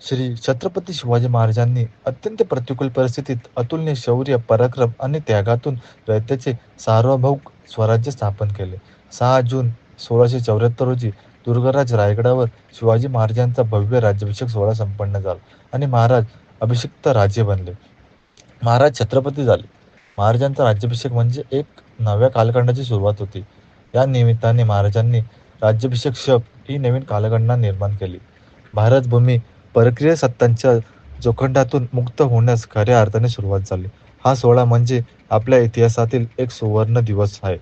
श्री छत्रपती शिवाजी महाराजांनी अत्यंत प्रतिकूल परिस्थितीत अतुलनीय शौर्य पराक्रम आणि त्यागातून रयतेचे सार्वभौम स्वराज्य स्थापन केले. सहा जून सोळाशे चौऱ्याहत्तर रोजी दुर्गराज रायगडावर शिवाजी महाराजांचा भव्य राज्याभिषेक सोहळा संपन्न झाला आणि महाराज अभिषिक्त राजे बनले. महाराज छत्रपती झाले. महाराजांचा राज्याभिषेक म्हणजे एक नव्या कालखंडाची सुरुवात होती. या निमित्ताने महाराजांनी राज्याभिषेक शप ही नवीन कालगणना निर्माण केली. भारतभूमी परकीय सत्तांच्या जोखंडातून मुक्त होण्यास खऱ्या अर्थाने सुरुवात झाली. हा सोहळा म्हणजे आपल्या इतिहासातील एक सुवर्ण दिवस आहे.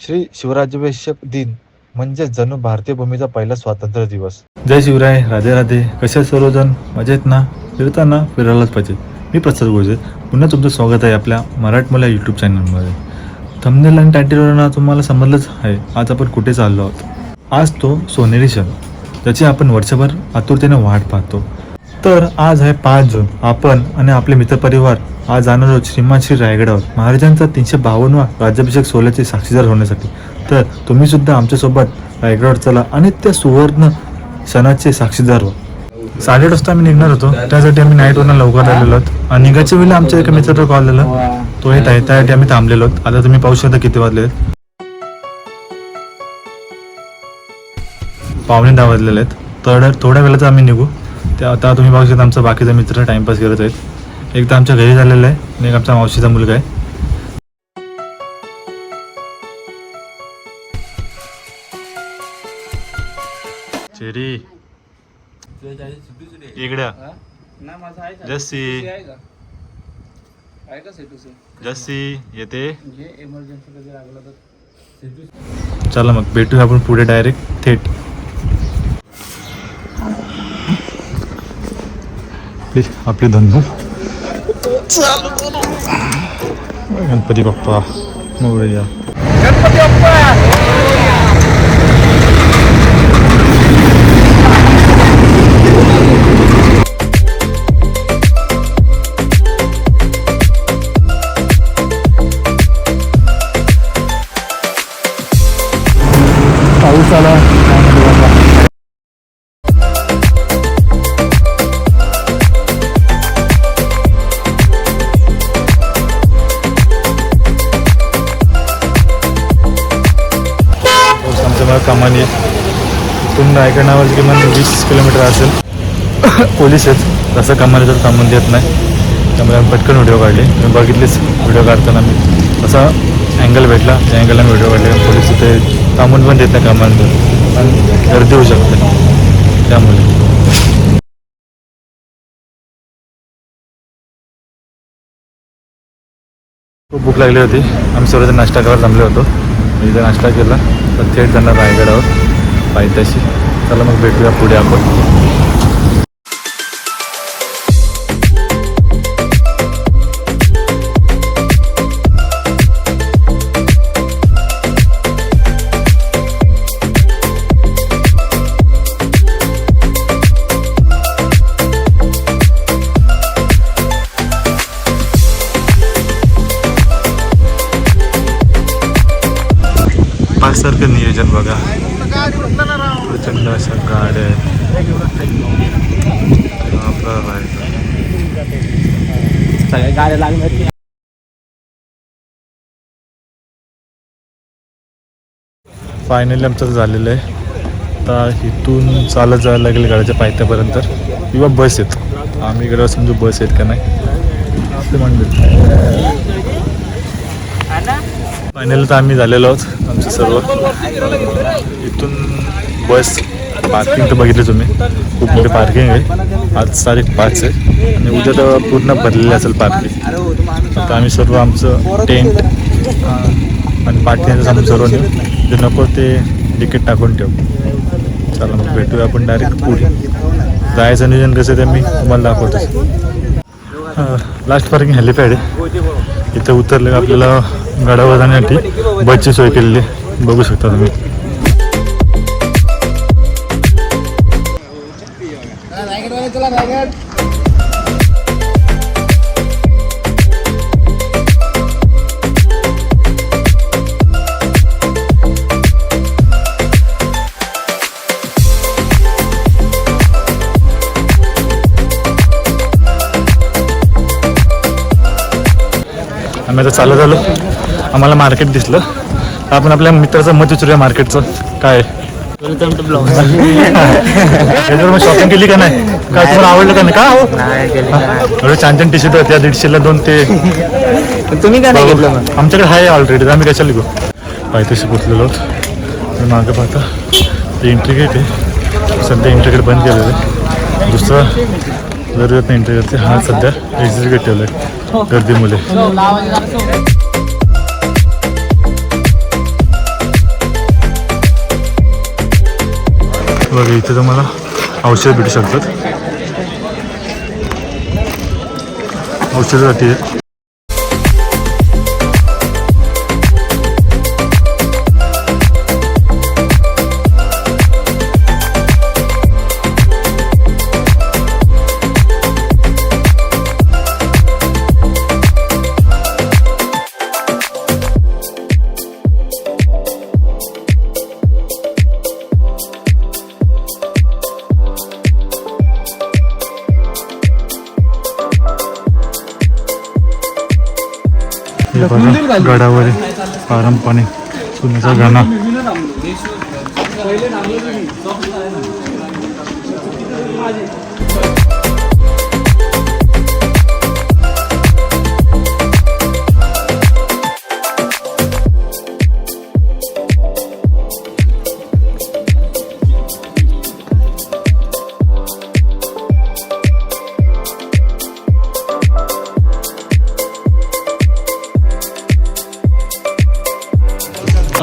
श्री शिवराज्याभिषेक दिन म्हणजे जणू भारतीय भूमीचा पहिला स्वातंत्र्य दिवस. जय शिवराय राधे राधे. कसे सर्वजण? मजेत ना? फिरताना फिरायलाच पाहिजे. मी प्रसाद गोजे. पुन्हा तुमचं स्वागत आहे आपल्या मराठमोल्या यूट्यूब चॅनलमध्ये थंबनेल आणि टायटलवरून तुम्हाला समजलंच आहे. आज आपण कुठे चाललो आहोत? आज तो सोनेरी क्षण. ज्याची आपण वर्षभर आतुरतेने वाट पाहतो. तर आज आहे पाच जून. आपण आणि आपले मित्रपरिवार आज जाणार आहोत श्रीमान श्री रायगडावर. महाराजांचा तीनशे बावन्नवा राज्याभिषेक सोहळ्याचे साक्षीदार होण्यासाठी. तर तुम्ही सुद्धा आमच्यासोबत रायगडावर चला आणि त्या सुवर्ण सणाचे साक्षीदार व्हा. साडेआठ वाजता आम्ही निघणार होतो. त्यासाठी आम्ही नाईटवरनं लवकर आलेलो आहोत. आणि निघायच्या वेळेला आमच्या एका मित्राचा कॉल आलेला. तो येत आहे. त्यासाठी आम्ही थांबलेलो आहोत. आता तुम्ही पाहू शकता किती वाजले आहेत. पावणे दहा वाजलेले आहेत. थोड्या थोड्या वेळात आम्ही निघू. त्या आता तुम्ही पाहू शकता आमचा बाकीचा मित्र टाइमपास करत आहेत. एक तर आमच्या घरी झालेला आहे आणि एक आमचा मावशीचा मुलगा आहे. चेरी. इकड्या जस्सी. जस्सी येते. चला मग भेटूया आपण पुढे डायरेक्ट थेट. प्लीज आपले धंदो गणपती बाप्पा मोरया पाऊस आला. रायगडावर किमान वीस किलोमीटर असेल. पोलीस आहेत. तसं कामाला तर थांबून देत नाही. त्यामुळे आम्ही पटकन व्हिडिओ काढले. मी बघितलेच व्हिडिओ काढताना मी. तसा अँगल भेटला. त्या अँगलला मी व्हिडिओ काढले. पोलीस तिथे थांबून पण देत नाही कामांवर आणि गर्दी होऊ शकते. त्यामुळे. खूप भूक लागली होती. आम्ही सर्वजण नाश्ता करायला थांबलो होतो. मी इथे नाश्ता केला. तर थेट जाणार रायगडावर. पायथ्याशी. चला मग भेटूया पुढे आपण. पाचसारखं नियोजन बघा. प्रचंड अशा गाड्या आहेत आपला रायगड सगळ्या गाड्या लागणार फायनली आमचं झालेलं आहे. आता इथून चालत जायला लागेल गाड्याच्या पायथ्यापर्यंत. किंवा बस आहेत आम्ही इकडे समजू बस आहेत का नाही. आपले मंडळ. फायनल तर आम्ही झालेलो आहोत आमचं सर्व. इथून बस पार्किंग तर बघितलं तुम्ही. खूप मोठी पार्किंग आहे. आज तारीख पाच आहे. आणि उद्या तर पूर्ण भरलेली असेल पार्किंग आता आम्ही सर्व आमचं टेंट आणि पार्किंगचं सामान सर्व नेऊ. जे नको ते तिकीट टाकून ठेवू. चला मग भेटूया आपण डायरेक्ट पुढे. जायचं नियोजन कसं ते मी तुम्हाला दाखवतो लास्ट पार्किंग हेलिपॅड आहे. इथं उतरले आपल्याला गडावर जाण्यासाठी. बसची सोय केलेली बघू शकता तुम्ही. चला रायगड. आम्ही आता चालत आलो. आम्हाला मार्केट दिसलं. आपण आपल्या मित्राचं मत विचारूया मार्केटचं काय मग शॉपिंग केली का नाही? काय तुम्हाला आवडलं का नाही? का? हो एवढे छान छान टी शर्ट होत्या दीडशेला दोन ते. तुम्ही का नाही घेतलं आमच्याकडे आहे ऑलरेडी आम्ही कशाला घेऊ? पायथ्याशी पोचलेलो आहोत मागं पाहता. ते एंट्री गेट आहे. सध्या एंट्री गेट बंद केलेलं आहे. दुसरा जरूरत नाही एंट्री गेटचे हा सध्या एक्झिट गेट ठेवलं आहे गर्दीमुळे. बघा इथे तुम्हाला औषध भेटू शकतात. औषधासाठी हे बघा गडावर पारंपरिक सुनेचा गाणा.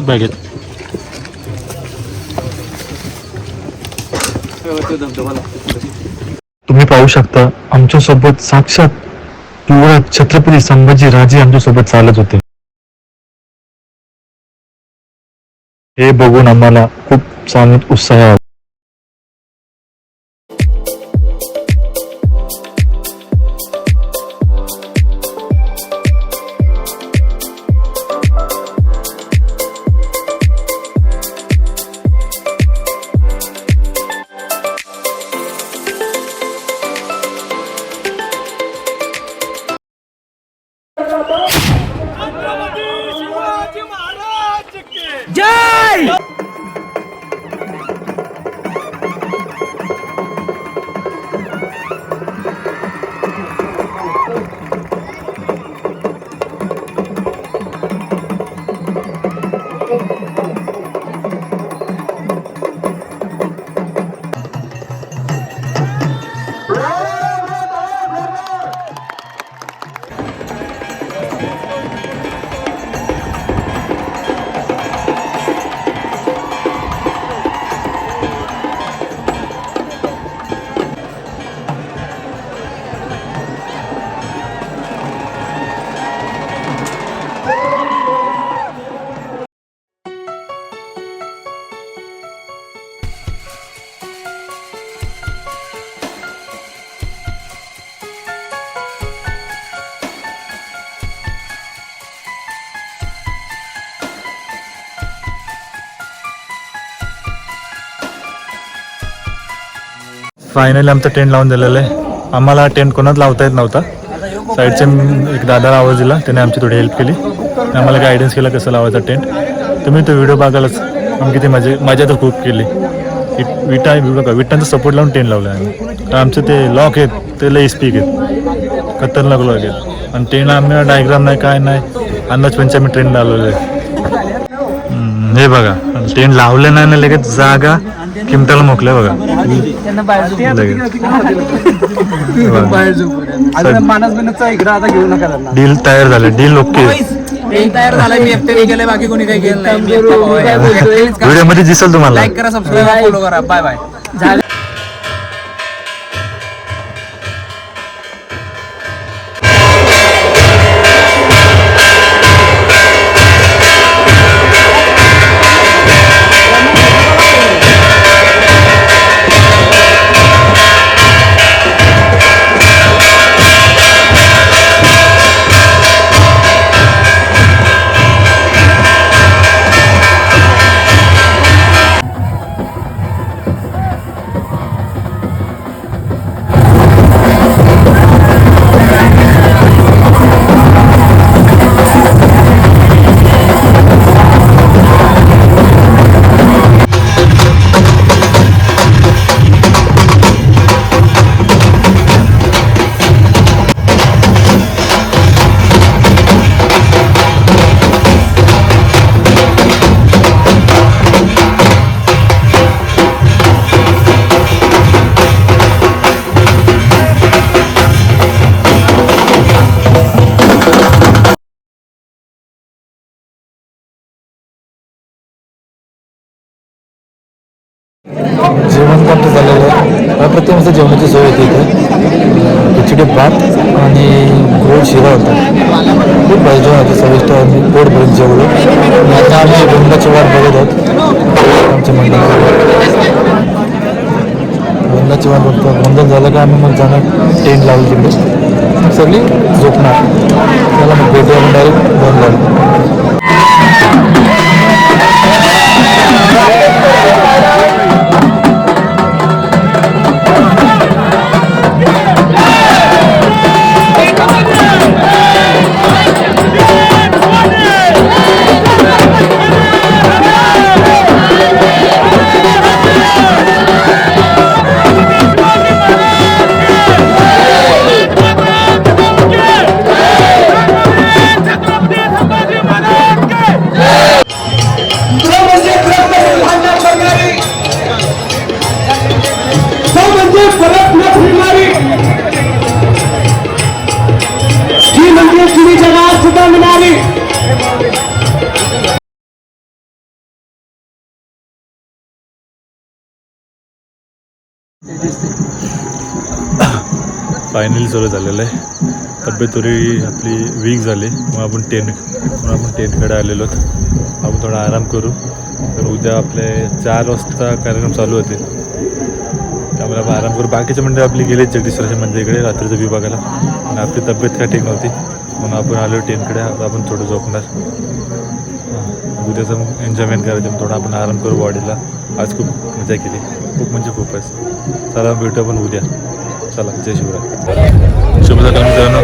बॅगेत तुम्ही पाहू शकता आमच्यासोबत साक्षात युवराज छत्रपती संभाजी राजे आमच्यासोबत चालत होते. हे बघून आम्हाला खूप चांगला उत्साह फायनली आमचं टेंट लावून दिलेलं आहे. आम्हाला टेंट कोणाच लावता येत नव्हता. साईडचे एक दादाला आवाज दिला त्याने आमची थोडी हेल्प केली. आम्हाला गायडन्स केला कसं लावायचा टेंट तुम्ही तो व्हिडिओ बघायलाच आम्ही किती मजा मजा तर खूप केली. विट- विटा बघा विटांचा सपोर्ट लावून टेंट लावला आम्ही. तर आमचे ते लॉक आहेत ते लई स्पीक आहेत. खतरनाक लॉक आहेत. आणि टेंट आम्ही डायग्राम नाही काय नाही. अंदाज पंच आम्ही ट्रेन लावलेलं आहे हे बघा. टेंट लावलं नाही ना लगेच जागा किमटाला मोकल्या बघा. डील तयार झालं डील ओके. तयार झालाय. मी एकटे गेले बाकी कोणी काही गेलं नाही. व्हिडिओमध्ये दिसेल तुम्हाला. लाईक करा सबस्क्राईब फॉलो करा. बाय बाय वाजता जेवणाची सोय होती इथे. खिचडी भात आणि गोड शिरा होता. खूप भारी जेवण होतं चविष्ट आणि पोट भरून जेवलो. आणि आता आम्ही गोंदाची वाट बघत आहोत. आमच्या मंडळाची. गोंदाची वाट बघतो. गोंधन झालं का आम्ही मग जाणार टेंट लावली तिकडे. सगळी झोपणार. त्याला मग भेटूया आपण डायरेक्ट गोंधळ तो फायनली सुरू झालेलं आहे. तब्येत थोडी आपली वीक झाली. मग आपण टेंट म्हणून आपण टेंटकडे आलेलो आहोत. आपण थोडा आराम करू. तर उद्या आपले चार वाजता कार्यक्रम चालू होते त्यामुळे आपण आराम करू. बाकीचे म्हणजे आपली गेले जगदीश्वराच्या मंदिराकडे रात्रीचं विभागाला. आणि आपली तब्येत काय ठीक नव्हती. म्हणून आपण आलो टेंटकडे आता आपण थोडं झोपणार. उद्याचं मग एन्जॉयमेंट करायचं मग आपण आराम करू. बॉडीला आज खूप मजा केली. खूप म्हणजे खूपच चला भेटू आपण उद्या. चला जय शिवराय शुभ सकाळ मित्रांनो.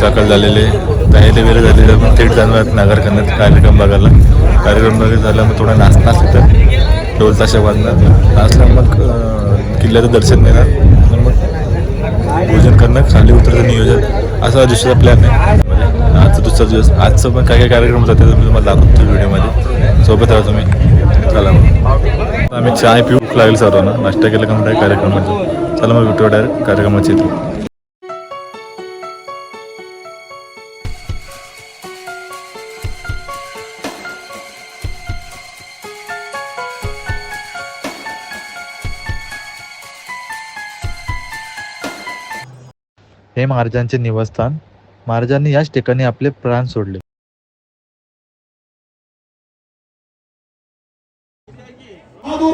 सकाळ झालेले तयारी वगैरे झालेलं आपण थेट जाणार आहेत नागर कार्यक्रम बघायला. कार्यक्रम वगैरे झाला मग थोडा नाचणार तिथं ढोल ताशा बांधणार नाचला मग किल्ल्याचं दर्शन देणार मग भोजन करणं खाली उतरायचं नियोजन. असा दुसरा प्लॅन आहे. आजचा दुसरा दिवस. आजचं पण काय काय कार्यक्रम जाते मी तुम्हाला दाखवतो व्हिडिओमध्ये. सोबत राहा तुम्ही. चला मग. आम्ही चाय पिऊ. भूक लागेल सर्वांना. नाश्ता केला का मग कार्यक्रमाचं चला मग भेटू डायरेक्ट कार्यक्रमाची इथे हे महाराजांचे निवासस्थान. महाराजांनी याच ठिकाणी आपले प्राण सोडले.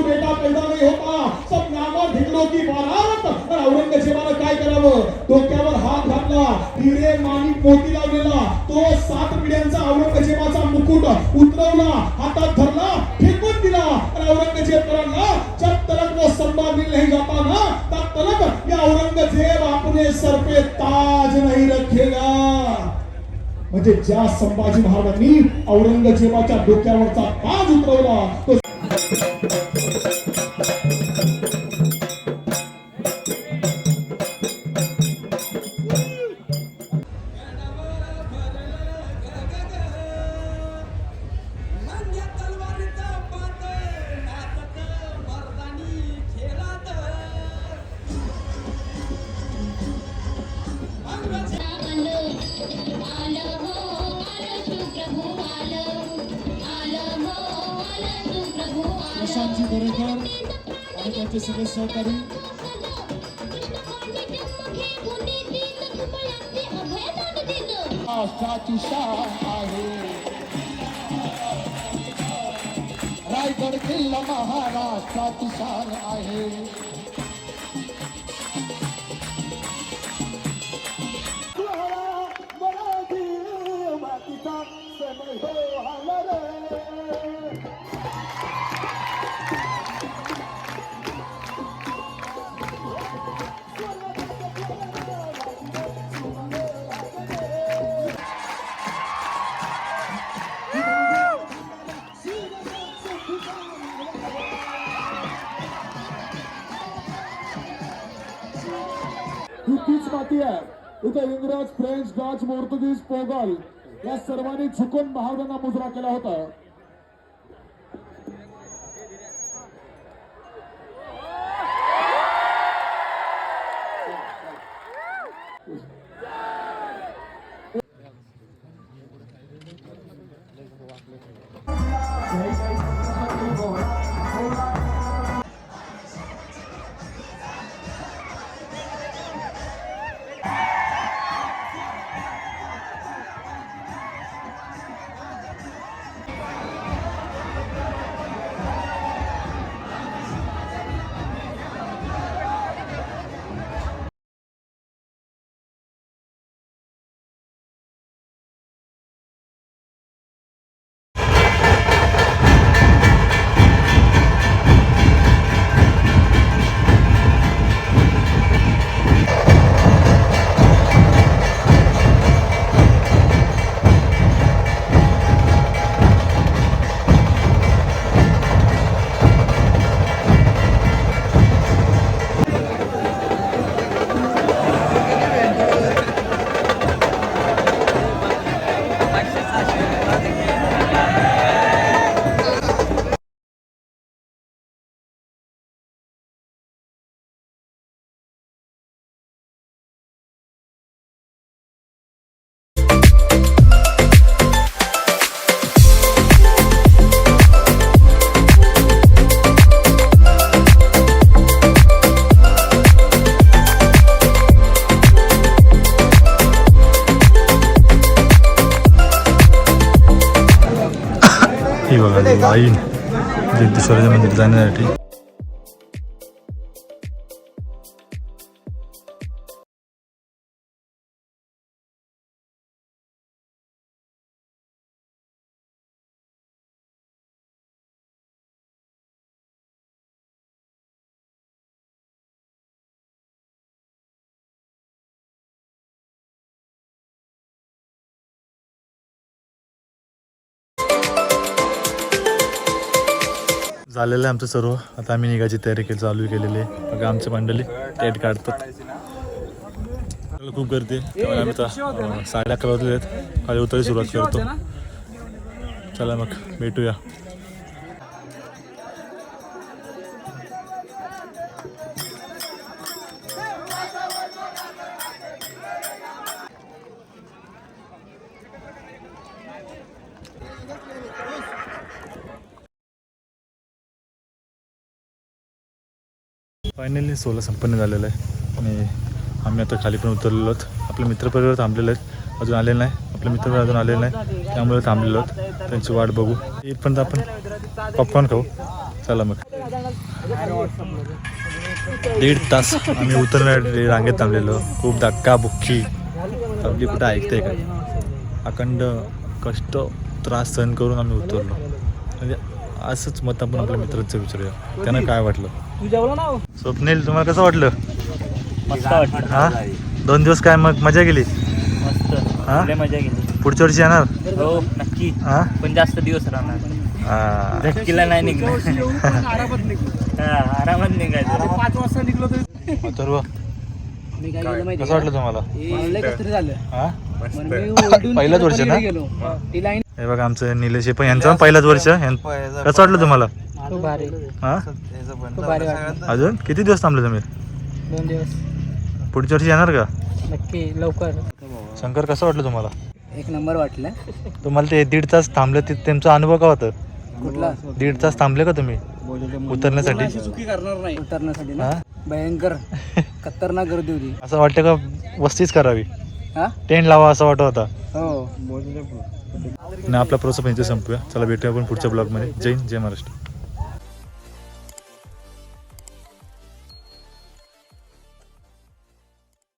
बेटा पैदा नाही होता. सब नामा भिडलो की बारात. पण औरंगजेबानं काय करावं? डोक्यावर हात घातला. हिरे माणिक मोती लावलेला तो सात पिढ्यांचा औरंगजेबाचा मुकुट उतरवला. हातात धरला फेकून दिला. आणि औरंगजेब करांना जब तलक वो संभा मिल नहीं जाता ना तब तलक या औरंगजेब अपने सर पे ताज नहीं रखेगा. म्हणजे ज्या संभाजी महाराजांनी औरंगजेबाच्या डोक्यावरचा ताज उतरवला तो त्यांचे सगळे सहकारी. राष्ट्राची शान आहे. रायगड किल्ला महाराष्ट्राची शान आहे. ही इंग्रज फ्रेंच डॉच पोर्तुगीज पोगल या सर्वांनी झुकून महाराजांना मुजरा केला होता. लाईन जगदीश्वराच्या मंदिर जाण्यासाठी. झालेलं आहे आमचं सर्व. आता आम्ही निघायची तयारी केली चालू केलेली आहे. बघा आमची मंडळी टेट काढतात. खूप गर्दी त्यामुळे आम्ही आता साडे अकरा वाजले आहेत. खाली उतरायला सुरुवात करतो. चला मग भेटूया. फायनली सोला संपन्न झालेलं आहे. आणि आम्ही आता खाली पण उतरलेलो आहोत. आपले मित्रपरिवार थांबलेले आहेत. अजून आलेले नाही. आपले मित्रपरिवार अजून आलेले नाही. त्यामुळे थांबलेलो आहोत. त्यांची वाट बघू. इथपर्यंत आपण पॉपकॉर्न खाऊ. चला मग. दीड तास आम्ही उतरणार रांगेत थांबलेलो खूप धक्का बुक्की. आपली कुठं ऐकते का? अखंड कष्ट त्रास सहन करून आम्ही उतरलो. म्हणजे असंच मत आपण आपल्या मित्राचं विचारूया. त्यांना काय वाटलं? स्वप्नील तुम्हाला कसं वाटलं? मस्त वाटलं. हा? दोन दिवस काय मग मजा मस्त. हा? लय मजा गेली पुढच्या वर्षी येणार? हो नक्की. हा? पण जास्त दिवस राहणार. हा. झटकीला नाही निघणार. हा, आरामात निघायचं. पाच वाजता निघलो अथर्व मी काय केलं माहिती कसं वाटलं तुम्हाला? कसं झालं. हा? पहिलाच पहिलंच वर्ष ना? गेलो. ती लाईन हे बघा आमचं निलेश हे पण यांचं पण पहिलाच वर्ष. यां- कसं वाटलं तुम्हाला? खूप भारी. हा? खूप भारी वाटलं. अजून? किती दिवस थांबले तुम्ही? दोन दिवस. पुढच्या वर्षी येणार का? नक्की लवकर. शंकर कसं वाटलं तुम्हाला? एक नंबर वाटलं. तुम्हाला ते दीड तास थांबले ते त्यांचा अनुभव का होता? कुठला? दीड तास थांबले का तुम्ही? उतरण्यासाठी. चुकी करणार नाही. उतरण्यासाठी ना? हा? भयंकर. खतरनाक गर्दी होती. असं वाटतं का वस्तीच करावी? हा? टेंट लावा असं वाटत होता. हो. आणि आपला आपण इथे संपूया. चला भेटूया आपण पुढच्या ब्लॉगमध्ये. जय हिंद, जय महाराष्ट्र.